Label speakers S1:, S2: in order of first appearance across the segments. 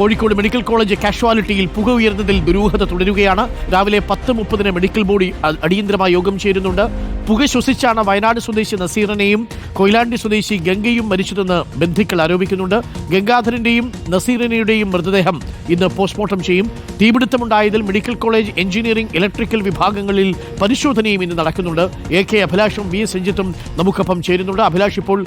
S1: Kozhikode medical college കാഷ്വാലിറ്റിയിൽ പുക ഉയർന്നതിൽ ദുരൂഹത തുടരുകയാണ്. രാവിലെ പത്ത് മുപ്പതിന് മെഡിക്കൽ ബോർഡ് അടിയന്തരമായി യോഗം ചേരുന്നുണ്ട്. പുക ശ്വസിച്ചാണ് വയനാട് സ്വദേശി നസീറിനെയും കൊയിലാണ്ടി സ്വദേശി ഗംഗയും മരിച്ചതെന്ന് ബന്ധുക്കൾ ആരോപിക്കുന്നുണ്ട്. ഗംഗാധരന്റെയും നസീറിനെയുടെയും മൃതദേഹം ഇന്ന് പോസ്റ്റ്മോർട്ടം ചെയ്യും. തീപിടുത്തമുണ്ടായതിൽ മെഡിക്കൽ കോളേജ് എഞ്ചിനീയറിംഗ് ഇലക്ട്രിക്കൽ വിഭാഗങ്ങളിൽ പരിശോധനയും ഇന്ന് നടക്കുന്നുണ്ട്. എ കെ അഭിലാഷും വി എസ് രഞ്ജിത്തും നമുക്കൊപ്പം ചേരുന്നുണ്ട്. അഭിലാഷ് ഇപ്പോൾ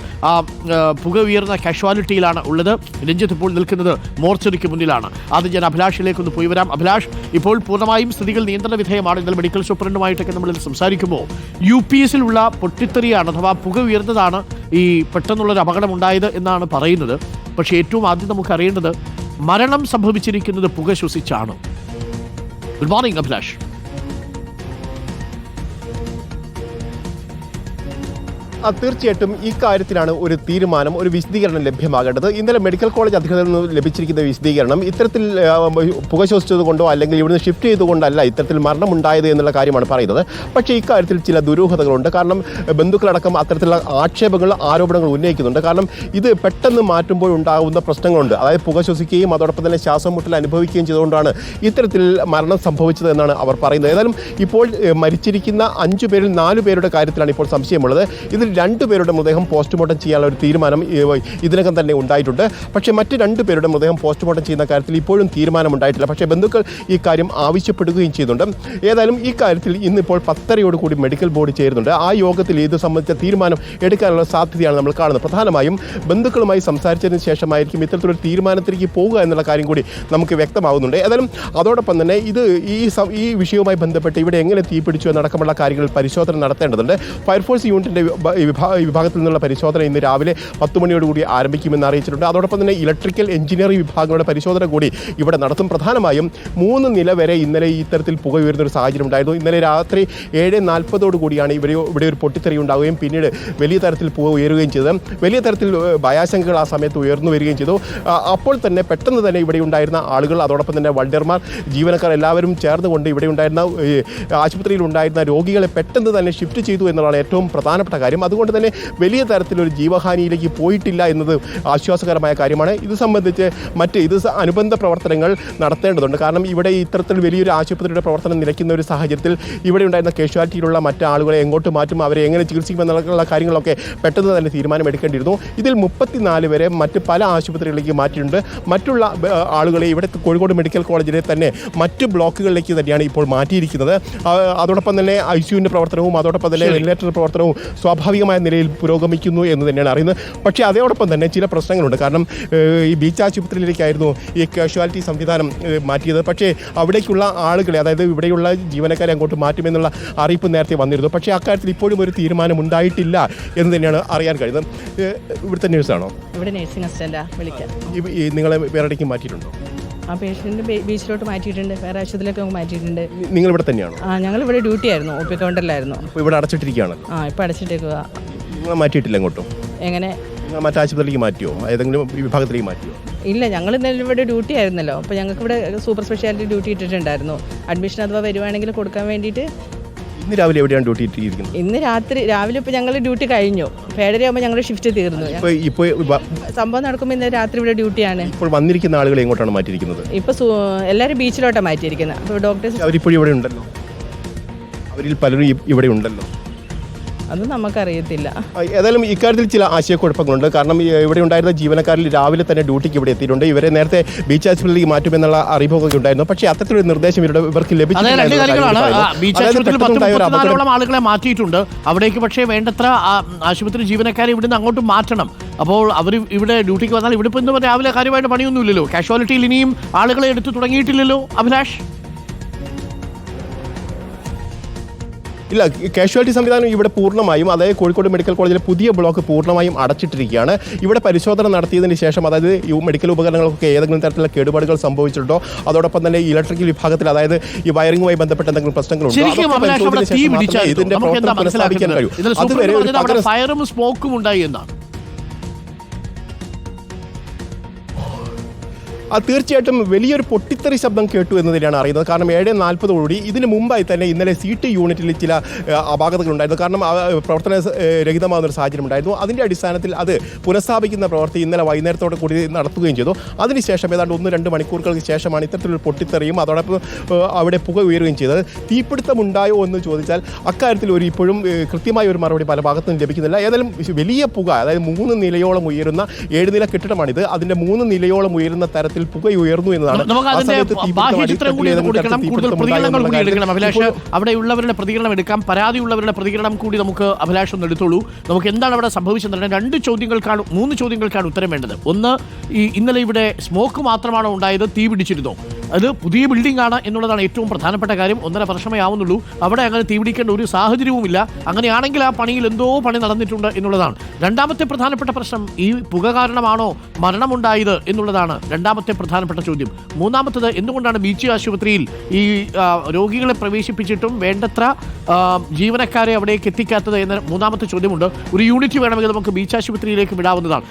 S1: പുക ഉയർന്ന കാഷ്വാലിറ്റിയിലാണ് ഉള്ളത്. രഞ്ജിത്ത് ഇപ്പോൾ നിൽക്കുന്നത് മോർച്ചറിക്ക് മുന്നിലാണ്. ആദ്യം ഞാൻ അഭിലാഷിലേക്ക് ഒന്ന് പോയി വരാം. അഭിലാഷ് ഇപ്പോൾ പൂർണമായും സ്ഥിതികൾ നിയന്ത്രണ വിധേയമാണ്. ഇന്നലെ മെഡിക്കൽ സൂപ്രണ്ടുമായിട്ടൊക്കെ നമ്മൾ സംസാരിക്കുമ്പോൾ യു പി എസിലുള്ള പൊട്ടിത്തെറിയാണ് അഥവാ പുക ഉയർന്നതാണ് ഈ പെട്ടെന്നുള്ളൊരു അപകടം ഉണ്ടായത് എന്നാണ് പറയുന്നത്. പക്ഷേ ഏറ്റവും ആദ്യം നമുക്ക് അറിയേണ്ടത് മരണം സംഭവിച്ചിരിക്കുന്നത് പുക ശ്വസിച്ചാണ്. Good morning Abhilash.
S2: തീർച്ചയായിട്ടും ഇക്കാര്യത്തിലാണ് ഒരു തീരുമാനം ഒരു വിശദീകരണം ലഭ്യമാകേണ്ടത്. ഇന്നലെ മെഡിക്കൽ കോളേജ് അധികൃതരിൽ നിന്ന് ലഭിച്ചിരിക്കുന്ന വിശദീകരണം ഇത്തരത്തിൽ പുക ശ്വസിച്ചത് കൊണ്ടോ അല്ലെങ്കിൽ ഇവിടുന്ന് ഷിഫ്റ്റ് ചെയ്തുകൊണ്ടല്ല ഇത്തരത്തിൽ മരണമുണ്ടായത് എന്നുള്ള കാര്യമാണ് പറയുന്നത്. പക്ഷേ ഇക്കാര്യത്തിൽ ചില ദുരൂഹതകളുണ്ട്. കാരണം ബന്ധുക്കളടക്കം അത്തരത്തിലുള്ള ആക്ഷേപങ്ങൾ ആരോപണങ്ങൾ ഉന്നയിക്കുന്നുണ്ട്. കാരണം ഇത് പെട്ടെന്ന് മാറ്റുമ്പോൾ ഉണ്ടാകുന്ന പ്രശ്നങ്ങളുണ്ട്. അതായത് പുക ശ്വസിക്കുകയും അതോടൊപ്പം തന്നെ ശ്വാസം മുട്ടൽ അനുഭവിക്കുകയും ചെയ്തുകൊണ്ടാണ് ഇത്തരത്തിൽ മരണം സംഭവിച്ചത് എന്നാണ് അവർ പറയുന്നത്. ഏതായാലും ഇപ്പോൾ മരിച്ചിരിക്കുന്ന അഞ്ചു പേരിൽ നാലു പേരുടെ കാര്യത്തിലാണ് ഇപ്പോൾ സംശയമുള്ളത്. ഇതിൽ രണ്ട് പേരുടെ മൃതദേഹം പോസ്റ്റ്മോർട്ടം ചെയ്യാനുള്ള ഒരു തീരുമാനം ഇതിനകം തന്നെ ഉണ്ടായിട്ടുണ്ട്. പക്ഷേ മറ്റ് രണ്ട് പേരുടെ മൃതദേഹം പോസ്റ്റ്മോർട്ടം ചെയ്യുന്ന കാര്യത്തിൽ ഇപ്പോഴും തീരുമാനം ഉണ്ടായിട്ടില്ല. പക്ഷേ ബന്ധുക്കൾ ഈ കാര്യം ആവശ്യപ്പെടുകയും ചെയ്യുന്നുണ്ട്. ഏതായാലും ഈ കാര്യത്തിൽ ഇന്നിപ്പോൾ പത്തരയോട് കൂടി മെഡിക്കൽ ബോർഡ് ചേരുന്നുണ്ട്. ആ യോഗത്തിൽ ഇത് സംബന്ധിച്ച തീരുമാനം എടുക്കാനുള്ള സാധ്യതയാണ് നമ്മൾ കാണുന്നത്. പ്രധാനമായും ബന്ധുക്കളുമായി സംസാരിച്ചതിന് ശേഷമായിരിക്കും ഇത്തരത്തിലൊരു തീരുമാനത്തിലേക്ക് പോകുക എന്നുള്ള കാര്യം കൂടി നമുക്ക് വ്യക്തമാകുന്നുണ്ട് ഏതായാലും അതോടൊപ്പം തന്നെ ഇത് ഈ ഈ വിഷയവുമായി ബന്ധപ്പെട്ട് ഇവിടെ എങ്ങനെ തീപിടിച്ചു എന്നടക്കമുള്ള കാര്യങ്ങൾ പരിശോധന നടത്തേണ്ടതുണ്ട്. ഫയർഫോഴ്സ് യൂണിറ്റിന്റെ വിഭാഗത്തിൽ നിന്നുള്ള പരിശോധന ഇന്ന് രാവിലെ പത്ത് മണിയോടുകൂടി ആരംഭിക്കുമെന്ന് അറിയിച്ചിട്ടുണ്ട്. അതോടൊപ്പം തന്നെ ഇലക്ട്രിക്കൽ എഞ്ചിനീയറിംഗ് വിഭാഗങ്ങളുടെ പരിശോധന കൂടി ഇവിടെ നടത്തും. പ്രധാനമായും മൂന്ന് നില വരെ ഇന്നലെ ഇത്തരത്തിൽ പുക ഉയരുന്ന ഒരു സാഹചര്യം ഉണ്ടായിരുന്നു. ഇന്നലെ രാത്രി ഏഴ് നാൽപ്പതോടു കൂടിയാണ് ഇവിടെ ഇവിടെ ഒരു പൊട്ടിത്തെറി ഉണ്ടാവുകയും പിന്നീട് വലിയ തരത്തിൽ പുക ഉയരുകയും ചെയ്തത് വലിയ തരത്തിൽ ഭയാശങ്കകൾ ആ സമയത്ത് ഉയർന്നു വരികയും ചെയ്തു. അപ്പോൾ തന്നെ പെട്ടെന്ന് തന്നെ ഇവിടെ ഉണ്ടായിരുന്ന ആളുകൾ അതോടൊപ്പം തന്നെ വൾഡർമാർ ജീവനക്കാർ എല്ലാവരും ചേർന്നുകൊണ്ട് ഇവിടെ ഉണ്ടായിരുന്ന ആശുപത്രിയിൽ ഉണ്ടായിരുന്ന രോഗികളെ പെട്ടെന്ന് തന്നെ ഷിഫ്റ്റ് ചെയ്തു എന്നുള്ളതാണ് ഏറ്റവും പ്രധാനപ്പെട്ട കാര്യം. അതുകൊണ്ട് തന്നെ വലിയ തരത്തിലൊരു ജീവഹാനിയിലേക്ക് പോയിട്ടില്ല എന്നത് ആശ്വാസകരമായ കാര്യമാണ്. ഇത് സംബന്ധിച്ച് മറ്റ് ഇത് അനുബന്ധ പ്രവർത്തനങ്ങൾ നടത്തേണ്ടതുണ്ട്. കാരണം ഇവിടെ ഇത്തരത്തിൽ വലിയൊരു ആശുപത്രിയുടെ പ്രവർത്തനം നിലയ്ക്കുന്ന ഒരു സാഹചര്യത്തിൽ ഇവിടെ ഉണ്ടായിരുന്ന കാഷ്വാലിറ്റിയിലുള്ള മറ്റ് ആളുകളെ എങ്ങോട്ട് മാറ്റും അവരെ എങ്ങനെ ചികിത്സിക്കുമെന്നുള്ള കാര്യങ്ങളൊക്കെ പെട്ടെന്ന് തന്നെ തീരുമാനമെടുക്കേണ്ടിയിരുന്നു. ഇതിൽ മുപ്പത്തിനാല് വരെ മറ്റ് പല ആശുപത്രികളിലേക്ക് മാറ്റിയിട്ടുണ്ട്. മറ്റുള്ള ആളുകളെ ഇവിടെ കോഴിക്കോട് മെഡിക്കൽ കോളേജിലെ തന്നെ മറ്റ് ബ്ലോക്കുകളിലേക്ക് തന്നെയാണ് ഇപ്പോൾ മാറ്റിയിരിക്കുന്നത്. അതോടൊപ്പം തന്നെ ഐ സിയുവിന്റെ പ്രവർത്തനവും അതോടൊപ്പം തന്നെ വെന്റിലേറ്റർ പ്രവർത്തനവും സ്വാഭാവികമായ നിലയിൽ പുരോഗമിക്കുന്നു എന്ന് തന്നെയാണ് അറിയുന്നത്. പക്ഷേ അതോടൊപ്പം തന്നെ ചില പ്രശ്നങ്ങളുണ്ട്. കാരണം ഈ ബീച്ച് ആശുപത്രിയിലേക്കായിരുന്നു ഈ കാഷ്വാലിറ്റി സംവിധാനം മാറ്റിയത്. പക്ഷേ അവിടേക്കുള്ള ആളുകളെ അതായത് ഇവിടെയുള്ള ജീവനക്കാരെ അങ്ങോട്ട് മാറ്റുമെന്നുള്ള അറിയിപ്പ് നേരത്തെ വന്നിരുന്നു. പക്ഷേ അക്കാര്യത്തിൽ ഇപ്പോഴും ഒരു തീരുമാനം ഉണ്ടായിട്ടില്ല എന്ന് തന്നെയാണ് അറിയാൻ കഴിയുന്നത്. ഇവിടുത്തെ ന്യൂസാണോ
S3: ഇവിടെ നേഴ്സിംഗ് അസിസ്റ്റന്റാണ് വിളിക്കാം.
S2: നിങ്ങളെ വേറെ മാറ്റിയിട്ടുണ്ടോ?
S3: ആ പേഷ്യന്റ് ബീച്ചിലോട്ട് മാറ്റിയിട്ടുണ്ട്. വേറെ ആശുപത്രിയിലൊക്കെ മാറ്റിയിട്ടുണ്ട്.
S2: നിങ്ങൾ ഇവിടെ തന്നെയാണോ?
S3: ആ ഞങ്ങൾ ഇവിടെ ഡ്യൂട്ടി ആയിരുന്നു. ഒ പി കൗണ്ടറിലായിരുന്നു
S2: ഇവിടെ അടച്ചിട്ടിരിക്കുകയാണ്.
S3: ആ ഇപ്പം അടച്ചിട്ടേക്കുക
S2: നിങ്ങൾ മാറ്റിയിട്ടില്ല അങ്ങോട്ടും
S3: എങ്ങനെ?
S2: നിങ്ങൾ മറ്റേ ആശുപത്രിയിലേക്ക് മാറ്റിയോ? ഏതെങ്കിലും വിഭാഗത്തിലേക്ക് മാറ്റിയോ?
S3: ഇല്ല ഞങ്ങൾ ഇന്നലെ ഇവിടെ ഡ്യൂട്ടി ആയിരുന്നല്ലോ. അപ്പോൾ ഞങ്ങൾക്ക് ഇവിടെ സൂപ്പർ സ്പെഷ്യാലിറ്റി ഡ്യൂട്ടി ഇട്ടിട്ടുണ്ടായിരുന്നു. അഡ്മിഷൻ അഥവാ വരുവാണെങ്കിൽ കൊടുക്കാൻ വേണ്ടിയിട്ട്
S2: ഇന്ന് രാവിലെ എവിടെയാണ് ഡ്യൂട്ടി ഇട്ടിരിക്കുന്നത്?
S3: ഇന്ന് രാത്രി രാവിലെ ഇപ്പോൾ ഞങ്ങൾ ഡ്യൂട്ടി കഴിഞ്ഞു. ഇപ്പോൾ ഏഴരയാകുമ്പോൾ ഞങ്ങളുടെ ഷിഫ്റ്റ് തീർന്നു.
S2: ഇപ്പോൾ
S3: സംഭവം നടക്കുമ്പോൾ ഇന്ന് രാത്രി ഇവിടെ ഡ്യൂട്ടിയാണ്.
S2: ഇപ്പോൾ വന്നിരിക്കുന്ന ആളുകളെ എങ്ങോട്ടാണ് മാറ്റിയിരിക്കുന്നത്?
S3: ഇപ്പോൾ എല്ലാവരും ബീച്ചിലോട്ടാണ് മാറ്റിയിരിക്കുന്നത് അപ്പോൾ ഡോക്ടേഴ്സ്
S2: അവരിപ്പോഴും ഇവിടെ ഉണ്ടല്ലോ? അവരിൽ പലരും ഇവിടെ ഉണ്ടല്ലോ?
S3: അത് നമുക്കറിയത്തില്ല.
S2: ഏതായാലും ഇക്കാര്യത്തിൽ ചില ആശയക്കുഴപ്പങ്ങളുണ്ട്. കാരണം ഇവിടെ ഉണ്ടായിരുന്ന ജീവനക്കാരിൽ രാവിലെ തന്നെ ഡ്യൂട്ടിക്ക് ഇവിടെ എത്തിയിട്ടുണ്ട്. ഇവരെ നേരത്തെ ബീച്ച് ആശുപത്രിയിലേക്ക് മാറ്റുമെന്നുള്ള അറിയിപ്പൊക്കെ ഉണ്ടായിരുന്നു. പക്ഷേ അത്തരത്തിലൊരു നിർദ്ദേശം ഇവരുടെ ഇവർക്ക്
S1: ലഭിച്ചിട്ടുണ്ട് ആളുകളെ മാറ്റിയിട്ടുണ്ട്. അവിടേക്ക് പക്ഷേ വേണ്ടത്ര ആ, ആശുപത്രി ജീവനക്കാരെ ഇവിടുന്ന് അങ്ങോട്ട് മാറ്റണം. അപ്പോൾ അവർ ഇവിടെ ഡ്യൂട്ടിക്ക് വന്നാൽ ഇവിടെ ഇപ്പോൾ രാവിലെ കാര്യമായിട്ട് പണിയൊന്നുമില്ലല്ലോ. കാഷ്വാലിറ്റിയിൽ ഇനിയും ആളുകളെ എടുത്തു തുടങ്ങിയിട്ടില്ലല്ലോ അഭിലാഷ്?
S2: ഇല്ല കാഷ്വാലിറ്റി സംവിധാനം ഇവിടെ പൂർണമായും അതായത് കോഴിക്കോട് മെഡിക്കൽ കോളേജിലെ പുതിയ ബ്ലോക്ക് പൂർണമായും അടച്ചിട്ടിരിക്കുകയാണ്. ഇവിടെ പരിശോധന നടത്തിയതിന് ശേഷം അതായത് ഈ മെഡിക്കൽ ഉപകരണങ്ങൾക്കൊക്കെ ഏതെങ്കിലും തരത്തിലുള്ള കേടുപാടുകൾ സംഭവിച്ചിട്ടുണ്ടോ? അതോടൊപ്പം തന്നെ ഇലക്ട്രിക്കൽ വിഭാഗത്തിൽ അതായത് ഈ വയറിംഗുമായി ബന്ധപ്പെട്ട എന്തെങ്കിലും പ്രശ്നങ്ങളുണ്ടോ? ഇതിന്റെ പ്രവർത്തനം പുനഃസ്ഥാപിക്കാൻ കഴിയും. അതുവരെ
S1: ഫയറും സ്മോക്കും ഉണ്ടായി എന്നാണ്.
S2: ആ തീർച്ചയായിട്ടും വലിയൊരു പൊട്ടിത്തെറി ശബ്ദം കേട്ടു എന്ന് തന്നെയാണ് അറിയുന്നത്. കാരണം ഏഴ് നാൽപ്പതോടുകൂടി ഇതിന് മുമ്പായി തന്നെ ഇന്നലെ സി ടി യൂണിറ്റിൽ ചില അപാകതകളുണ്ടായിരുന്നു. കാരണം പ്രവർത്തന രഹിതമാകുന്ന ഒരു സാഹചര്യം ഉണ്ടായിരുന്നു. അതിന്റെ അടിസ്ഥാനത്തിൽ അത് പുനഃസ്ഥാപിക്കുന്ന പ്രവൃത്തി ഇന്നലെ വൈകുന്നേരത്തോടെ കൂടി നടത്തുകയും ചെയ്തു. അതിനുശേഷം ഏതാണ്ട് ഒന്ന് രണ്ട് മണിക്കൂറുകൾക്ക് ശേഷമാണ് ഇത്തരത്തിലൊരു പൊട്ടിത്തെറിയും അതോടൊപ്പം അവിടെ പുക ഉയരുകയും ചെയ്തത്. തീപിടുത്തം ഉണ്ടായോ എന്ന് ചോദിച്ചാൽ അക്കാര്യത്തിൽ ഒരു ഇപ്പോഴും കൃത്യമായ ഒരു മറുപടി പല ഭാഗത്തും ലഭിക്കുന്നില്ല. ഏതായാലും വലിയ പുക അതായത് മൂന്ന് നിലയോളം ഉയരുന്ന ഏഴ് നില കെട്ടിടമാണിത്. അതിന്റെ മൂന്ന് നിലയോളം ഉയരുന്ന തരത്തിൽ പുക ഉയർന്നു എന്നതാണ്.
S1: അവിടെയുള്ളവരുടെ പ്രതികരണം എടുക്കാം പരാതിയുള്ളവരുടെ പ്രതികരണം കൂടി നമുക്ക് അഭിലാഷം ഒന്ന് എടുത്തോളൂ. നമുക്ക് എന്താണ് അവിടെ സംഭവിച്ചതെന്ന് രണ്ട് ചോദ്യങ്ങൾക്കാണ് മൂന്ന് ചോദ്യങ്ങൾക്കാണ് ഉത്തരം വേണ്ടത്. ഒന്ന് ഈ ഇന്നലെ ഇവിടെ സ്മോക്ക് മാത്രമാണോ ഉണ്ടായത്? തീ പിടിച്ചിരുന്നോ അത് പുതിയ ബിൽഡിംഗ് ആണ് എന്നുള്ളതാണ് ഏറ്റവും പ്രധാനപ്പെട്ട കാര്യം. ഒന്നര വർഷമേ ആവുന്നുള്ളൂ. അവിടെ അങ്ങനെ തീ പിടിക്കേണ്ട ഒരു സാഹചര്യവുമില്ല. അങ്ങനെയാണെങ്കിൽ ആ പണിയിൽ എന്തോ പണി നടന്നിട്ടുണ്ട് എന്നുള്ളതാണ്. രണ്ടാമത്തെ പ്രധാനപ്പെട്ട പ്രശ്നം ഈ പുക കാരണമാണോ മരണമുണ്ടായത് എന്നുള്ളതാണ് രണ്ടാമത്തെ പ്രധാനപ്പെട്ട ചോദ്യം. മൂന്നാമത്തത് എന്തുകൊണ്ടാണ് ബീച്ച് ആശുപത്രിയിൽ ഈ രോഗികളെ പ്രവേശിപ്പിച്ചിട്ടും വേണ്ടത്ര ജീവനക്കാരെ അവിടേക്ക് എത്തിക്കാത്തത് എന്ന മൂന്നാമത്തെ ചോദ്യമുണ്ട്. ഒരു യൂണിറ്റ് വേണമെങ്കിൽ നമുക്ക് ബീച്ച് ആശുപത്രിയിലേക്ക് വിടാവുന്നതാണ്.